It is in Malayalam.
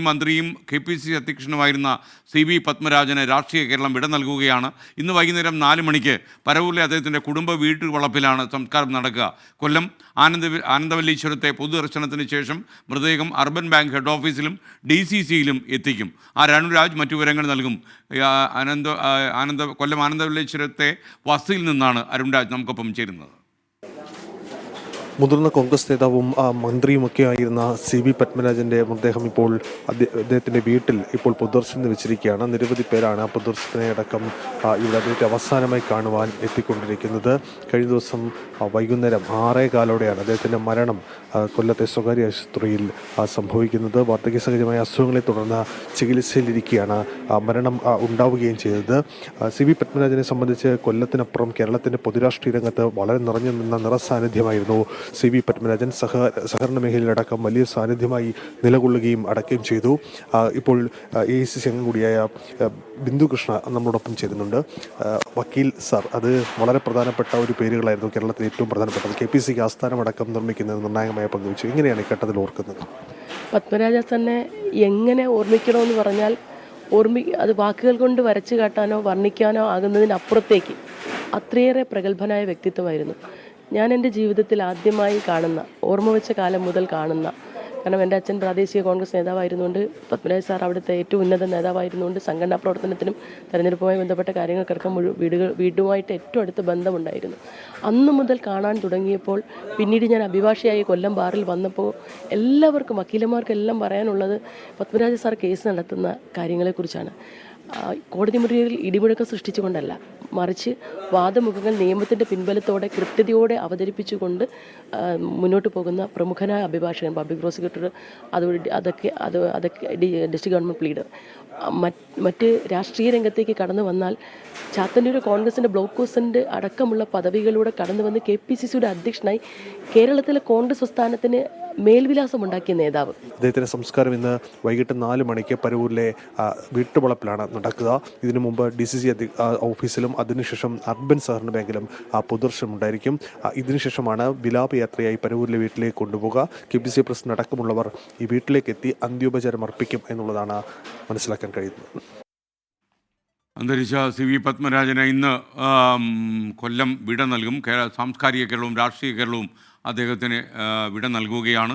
മന്ത്രിയും കെ പി സി അധ്യക്ഷനുമായിരുന്ന സി വി പത്മരാജന് രാഷ്ട്രീയ കേരളം വിട നൽകുകയാണ്. ഇന്ന് വൈകുന്നേരം നാല് മണിക്ക് പരവൂരിലെ അദ്ദേഹത്തിന്റെ കുടുംബ വീട്ടു വളപ്പിലാണ് സംസ്കാരം നടക്കുക. കൊല്ലം ആനന്ദ ആനന്ദവല്ലീശ്വരത്തെ പൊതുദർശനത്തിന് ശേഷം മൃതദേഹം അർബൻ ബാങ്ക് ഹെഡ് ഓഫീസിലും ഡി സി സിയിലും എത്തിക്കും. ആ രാജ് മറ്റു വിവരങ്ങൾ നൽകും. ആനന്ദ ആനന്ദ കൊല്ലം ആനന്ദവല്ലീശ്വരത്തെ വസതിയിൽ നിന്നാണ് അരുൺരാജ് നമുക്കൊപ്പം ചേരുന്നത്. മുതിർന്ന കോൺഗ്രസ് നേതാവും മന്ത്രിയുമൊക്കെ ആയിരുന്ന സി വി പത്മരാജന്റെ മൃതദേഹം ഇപ്പോൾ അദ്ദേ- അദ്ദേഹത്തിന്റെ വീട്ടിൽ ഇപ്പോൾ പൊതുദർശനത്തിന് വെച്ചിരിക്കുകയാണ്. നിരവധി പേരാണ് ആ പൊതുദർശനെ അടക്കം ഇവിടെ അദ്ദേഹത്തെ അവസാനമായി കാണുവാൻ എത്തിക്കൊണ്ടിരിക്കുന്നത്. കഴിഞ്ഞ ദിവസം വൈകുന്നേരം ആറേ കാലോടെയാണ് അദ്ദേഹത്തിന്റെ മരണം കൊല്ലത്തെ സ്വകാര്യ ആശുപത്രിയിൽ സംഭവിക്കുന്നത്. വാർദ്ധക്യ സഹജമായ അസുഖങ്ങളെ തുടർന്ന് ചികിത്സയിലിരിക്കുകയാണ് മരണം ഉണ്ടാവുകയും ചെയ്തത്. സി വി പത്മരാജനെ സംബന്ധിച്ച് കൊല്ലത്തിനപ്പുറം കേരളത്തിന്റെ പൊതുരാഷ്ട്രീയ രംഗത്ത് വളരെ നിറഞ്ഞു നിന്ന നിറസാന്നിധ്യമായിരുന്നു സി വി പത്മരാജൻ സഹ സഹകരണ മേഖലയിലടക്കം വലിയ സാന്നിധ്യമായി നിലകൊള്ളുകയും അടക്കുകയും ചെയ്തു. ഇപ്പോൾ എ സി സി അംഗം കൂടിയായ ബിന്ദുകൃഷ്ണ ബിന്ദു കൃഷ്ണ നമ്മളോടൊപ്പം ചേരുന്നുണ്ട്. വക്കീൽ സാർ അത് വളരെ പ്രധാനപ്പെട്ട ഒരു പേരുകളായിരുന്നു കേരളത്തിൽ ഏറ്റവും പ്രധാനപ്പെട്ടത്. കെ പി സിക്ക് ആസ്ഥാനമടക്കം നിർമ്മിക്കുന്നത് നിർണായകമായ പങ്കുവച്ചു എങ്ങനെയാണ് ഈ ഘട്ടത്തിൽ ഓർക്കുന്നത്? പത്മരാജ തന്നെ എങ്ങനെ ഓർമ്മിക്കണമെന്ന് പറഞ്ഞാൽ ഓർമ്മി അത് വാക്കുകൾ കൊണ്ട് വരച്ചു കാട്ടാനോ വർണിക്കാനോ ആകുന്നതിനപ്പുറത്തേക്ക് അത്രയേറെ പ്രഗത്ഭനായ വ്യക്തിത്വമായിരുന്നു. ഞാൻ എന്റെ ജീവിതത്തിൽ ആദ്യമായി കാണുന്ന ഓർമ്മ വെച്ച കാലം മുതൽ കാണുന്ന കാരണം എന്റെ അച്ഛൻ പ്രാദേശിക കോൺഗ്രസ് നേതാവായിരുന്നുകൊണ്ട് പത്മരാജ് സാർ അവിടുത്തെ ഏറ്റവും ഉന്നത നേതാവായിരുന്നുകൊണ്ട് സംഘടനാ പ്രവർത്തനത്തിനും തെരഞ്ഞെടുപ്പുമായി ബന്ധപ്പെട്ട കാര്യങ്ങൾക്കിടക്കം മുഴുവൻ വീടുകൾ വീടുമായിട്ട് ഏറ്റവും അടുത്ത ബന്ധമുണ്ടായിരുന്നു. അന്നു മുതൽ കാണാൻ തുടങ്ങിയപ്പോൾ പിന്നീട് ഞാൻ അഭിഭാഷയായി കൊല്ലം ബാറിൽ വന്നപ്പോൾ എല്ലാവർക്കും വക്കീലന്മാർക്കെല്ലാം പറയാനുള്ളത് പത്മരാജ സാർ കേസ് നടത്തുന്ന കാര്യങ്ങളെക്കുറിച്ചാണ്. കോടതി മുറിയിൽ ഇടിമുഴക്കം സൃഷ്ടിച്ചുകൊണ്ടല്ല. മറിച്ച് വാദമുഖങ്ങൾ നിയമത്തിന്റെ പിൻബലത്തോടെ കൃത്യതയോടെ അവതരിപ്പിച്ചുകൊണ്ട് മുന്നോട്ട് പോകുന്ന പ്രമുഖനായ അഭിഭാഷകൻ പബ്ലിക് പ്രോസിക്യൂട്ടർ അതുവഴി അതൊക്കെ അത് അതൊക്കെ ഡിസ്ട്രിക്ട് ഗവൺമെന്റ് പ്ലീഡർ. മറ്റ് രാഷ്ട്രീയ രംഗത്തേക്ക് കടന്നു വന്നാൽ ചാത്തന്നൂർ കോൺഗ്രസിന്റെ ബ്ലോക്ക് പ്രസിഡന്റ് അടക്കമുള്ള പദവികളിലൂടെ കടന്നു വന്ന് കെ പി സി സിയുടെ അധ്യക്ഷനായി കേരളത്തിലെ കോൺഗ്രസ് പ്രസ്ഥാനത്തിന് മേൽവിലാസമുണ്ടാക്കിയ നേതാവ്. അദ്ദേഹത്തിന്റെ സംസ്കാരം ഇന്ന് വൈകിട്ട് നാല് മണിക്ക് പരവൂരിലെ വീട്ടുവളപ്പിലാണ് നടക്കുക. ഇതിനു മുമ്പ് ഡി സി സി ഓഫീസിലും അതിനുശേഷം അർബൻ സഹകരണ ബാങ്കിലും പൊതുദർശനം ഉണ്ടായിരിക്കും ഇതിനുശേഷമാണ് വിലാപയാത്രയായി പരവൂരിലെ വീട്ടിലേക്ക് കൊണ്ടുപോകുക കെ പി സി പ്രസിഡന്റ് അടക്കമുള്ളവർ ഈ വീട്ടിലേക്ക് എത്തി അന്ത്യോപചാരം അർപ്പിക്കും എന്നുള്ളതാണ് മനസ്സിലാക്കാൻ കഴിയുന്നത്. അന്തരിച്ച സി വി പത്മരാജന് ഇന്ന് കൊല്ലം വിട നൽകും. സാംസ്കാരിക കേരളവും രാഷ്ട്രീയ കേരളവും അദ്ദേഹത്തിന് വിട നൽകുകയാണ്.